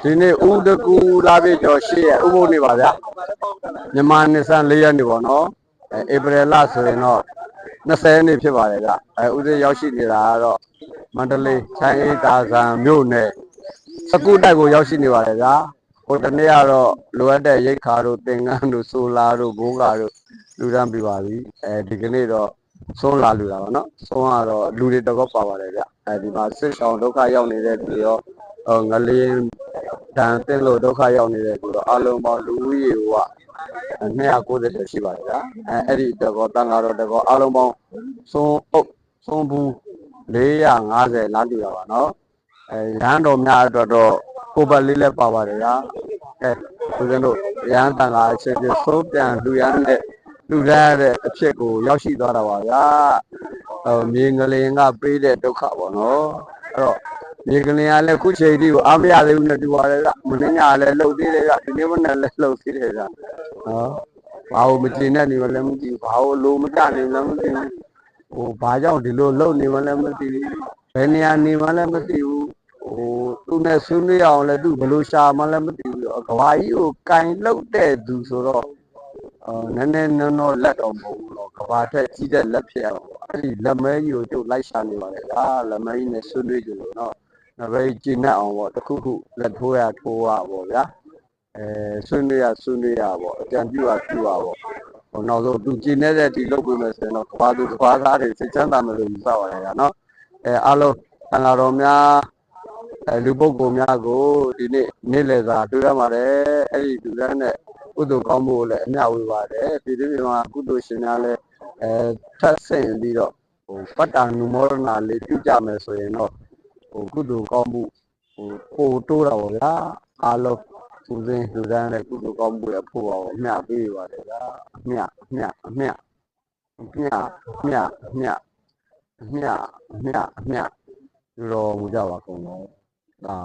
ဒီနေ့ဥဒကူလာပြီကျော်ရှိရဥပုပ်နေပါဗျာမြန်မာနှစ်ဆန်း၄ရက်နေပေါ့နော်အဲဧပြီလဆိုရင်တော့20ရက်နေ့ဖြစ်ပါတယ်ဗျအဲဥစဉ်ရောက်ရှိနေတာကတော့မန္တလေးချိုင်းအေးတာဆန်မြို့နယ်စကုတိုက်ကိုရောက်ရှိနေပါတယ်ဗျာဟိုတနေ့ကတော့လိုအပ်တဲ့ရိတ်ခါတို့သင်္ကန်းတို့ဆိုလာတို့ဘိုးကာတို့လူတန်းပြပါပြီအဲဒီကနေ့တော့ဆုံးလာလူတာပါနော်ဆုံးကတော့လူတွေတော့ပါပါတယ်ဗျအဲဒီမှာစစ်ဆောင်ဒုက္ခရောက်နေတဲ့သူရောဟိုငလင်း ဒဏ်သင့်လို့ဒုက္ခရောက်နေတဲ့သူတော့အလုံးပေါင်းလူဦးရေက290ကျော်ရှိပါတယ်ဗျာအဲအဲ့ဒီတကောတန်ဃာတော်တကောအလုံးပေါင်းသုံးအုပ်သုံးဘူး450လားတူရပါနော်အဲရဟန်းတော်များအတွက်တော့ကိုယ်ပတ်လေးလည်းပါပါတယ်ဗျာအဲသူကတို့ရဟန်းတန်ဃာအချင်းချင်းသုံးပြန်လူရဟန်းတဲ့လူရတဲ့အဖြစ်ကိုရောက်ရှိသွားတာပါဗျာဟိုမြေငလင်ကပေးတဲ့ဒုက္ခပေါ့နော်အဲ့တော့ ဒီကလေးကလည်းခုချိန်ဒီကိုအားမရသေးဘူးနဲ့တူပါတယ်ကမင်းညာလည်းလှုပ်သေးတယ်ကဒီနေ့မနဲ့လည်းလှုပ်သေးတယ်ကနော်ဘာလို့မကျင်တဲ့နေမလဲမသိဘူးဘာလို့လိုမကြနေလဲမသိဘူးဟိုဘာကြောင့်ဒီလိုလှုပ်နေမလဲမသိဘူးဘယ်နေရာနေမလဲမသိဘူးဟိုသူနဲ့ဆွေးနွေးအောင်လည်းသူဘယ်လိုရှာမလဲမသိဘူးကဘာကြီးကိုကင်လှုပ်တဲ့သူဆိုတော့အော်နည်းနည်းနော်နော်လက်တော့မဟုတ်ဘူးတော့ကဘာထက်ကြီးတဲ့လက်ဖြစ်အောင်အဲ့ဒီလက်မဲကြီးကိုကျုပ်လိုက်ရှာနေပါလေဒါလက်မဲကြီးနဲ့ဆွေးနွေးကြလို့နော် ဒါပဲကျင့်တတ်အောင်ပေါ့တစ်ခုခုလက်ထိုးရထိုးရပေါ့ဗျာအဲဆွေးနွေးရဆွေးနွေးရပေါ့အကြံပြုရပြုရပေါ့ဟိုနောက်ဆုံးသူကျင့်နေတဲ့ဒီလုပ်ပေးမယ်ဆိုရင်တော့ဘာသူဘာသားတွေစိတ်ချမ်းသာမယ်လို့ယူဆပါတယ်ကွာနော်အဲအားလုံးတန်ဃာတော်များအဲလူပုဂ္ဂိုလ်များကိုဒီနေ့နေ့လည်စာတွေ့ရပါတယ်အဲ့ဒီသူရမ်းတဲ့ကုသိုလ်ကောင်းမှုကိုလည်းအမျှဝေပါတယ်ပြည်သူပြည်မှာကုသိုလ်ရှင်များလည်းအဲထပ်ဆင့်ပြီးတော့ဟိုပတ္တနုမောဒနာလေးပြုကြမယ်ဆိုရင်တော့ ဟိုကုသိုလ်ကောင်းမှုဟိုပိုတိုးတာပေါ့ဗျာအားလုံးသူစင်းလူတန်းတဲ့ကုသိုလ်ကောင်းမှုရဲ့ဖို့ပါအမျှပေးပါတယ်ဗျာအမျှအမျှအမျှအမျှအမျှအမျှအမျှအမျှအမျှယူတော်မူကြပါကုန်တော့ဒါ